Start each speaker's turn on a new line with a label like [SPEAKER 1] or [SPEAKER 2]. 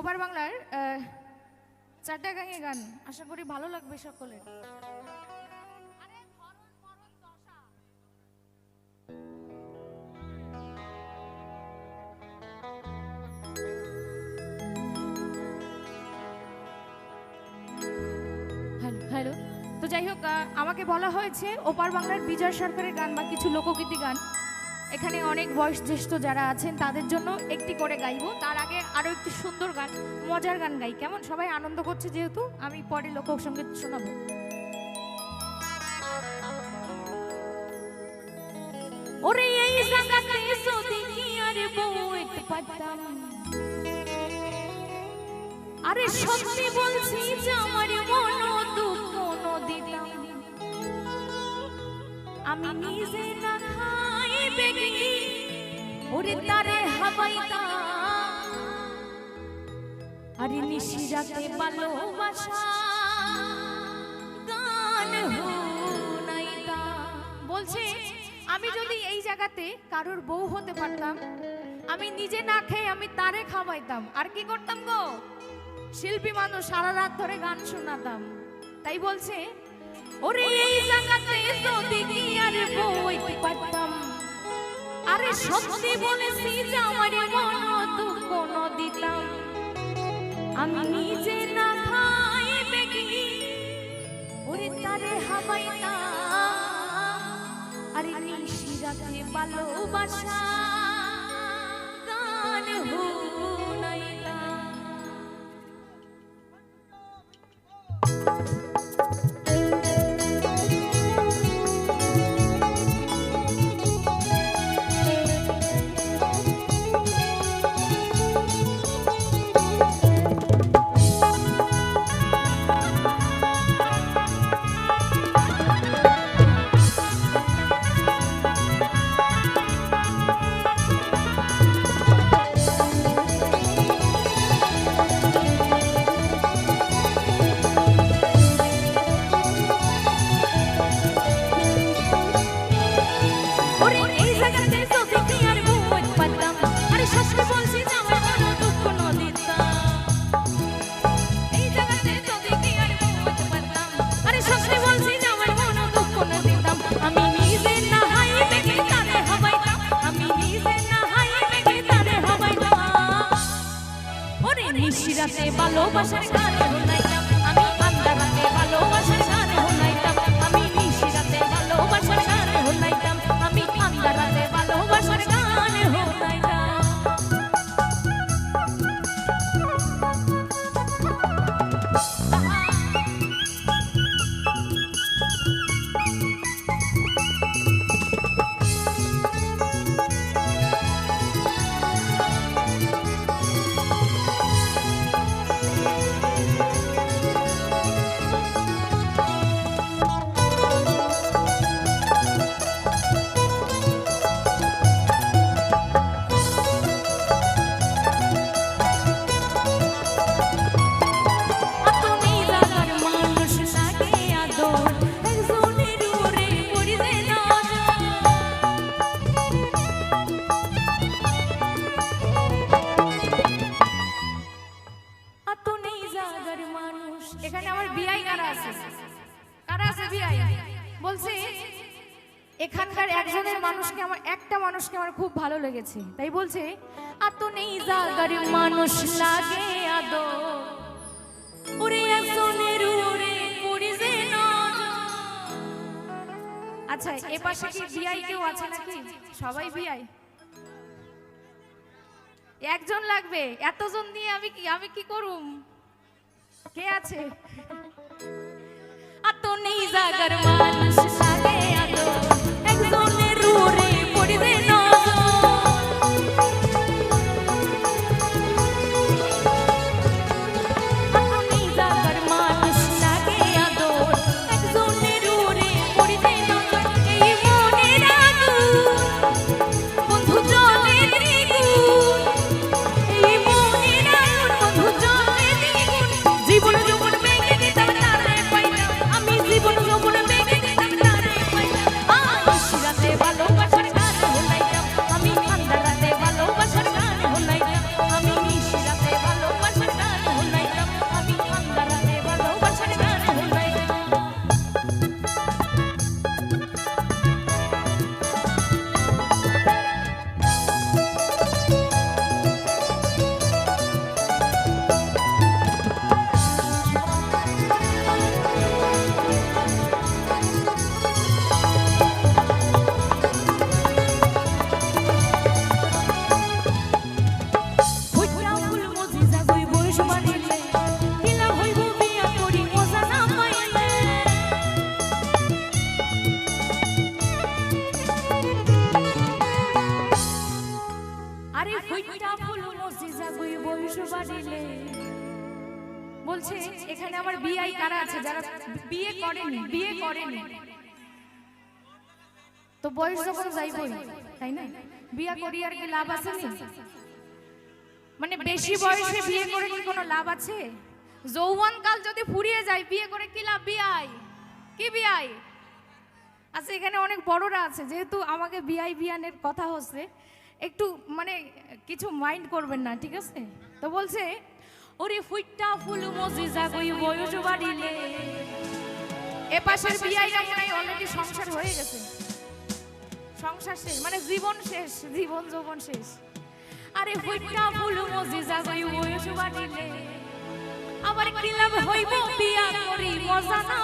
[SPEAKER 1] ওপার বাংলার চারটা গাঙে গান। আশা করি ভালো লাগবে সকলের। হ্যালো তো যাই হোক আমাকে বলা হয়েছে, ওপার বাংলার বিজয় সরকারের গান বা কিছু লোকগীতি গান। এখানে অনেক বয়স জ্যেষ্ঠ যারা আছেন, তাদের জন্য একটি করে গাইবো। তার আগে আরও একটি সুন্দর গান, মজার গান গাই। কেমন? সবাই আনন্দ করছে যেহেতু, আমি পরে লোকসঙ্গীত শোনাবো। ওরে আর সত্যি বলছি যে আমার মন দুঃখ আমি নিজে না ওরে তারে হাবাইতাম আরে নিশি রাতে ভালোবাসা বলছে, আমি যদি এই জায়গাতে কারোর বউ হতে পারতাম, আমি নিজে না খেয়ে আমি তারে খাওয়াইতাম। আর কি করতাম গো? শিল্পী মানুষ সারা রাত ধরে গান শোনাতাম। তাই বলছে, ওরে এই জায়গাতে যদি কি আর বইতে পারতাম আরে সত্যি বলেছি যে আমার মন দুঃখ দিতাম। আমি নিজে না খাই বেগি, ওরে তারে হাবাইতাম। আরে নিশি রাতে ভালোবাসা, গান হো ওরে ভালোবাসার গান। বলছে এখানকার একজনের মানুষকে আমার একটা মানুষকে আমার খুব ভালো লেগেছে। তাই বলছে আতো নেই জাগার মানুষ লাগে আদো ওরে একজনের উড়ে পড়ি যে আচ্ছা এ পাশে কি বিআই কেউ আছে নাকি? সবাই বিআই একজন লাগবে? এতজন দিয়ে আমি কি আমি কি করুম? কে আছে? আত নেই জাগার মানুষ লাগে বলছে এখানে আমার বিআই কারা আছে? যারা বিয়ে করেনি বিয়ে করেনি। তো বয়স যখন যাইবই তাই না? বিয়ে করি আর কি লাভ আছে নি? মানে বেশি বয়সে বিয়ে করে কি কোনো লাভ আছে? যৌবন কাল যদি ফুরিয়ে যায় বিয়ে করে কি লাভ? বিআই কি বিআই আচ্ছা এখানে অনেক বড়রা আছে। যেহেতু আমাকে বিআই বিয়ানের কথা হচ্ছে একটু মানে কিছু মাইন্ড করবেন না ঠিক আছে? তো বলছে ওরে ফুইটা ফুল মজি কই বয়স বাড়িলে। এ পাশের বিয়াইরা মনে হয় অলরেডি সংসার হয়ে গেছে। সংসার শেষ মানে জীবন শেষ জীবন যৌবন শেষ। আরে ফুইটা ফুল মজি জাগই বয়স বাড়িলে। আবার কি লাভ হইব বিয়া করি মজা না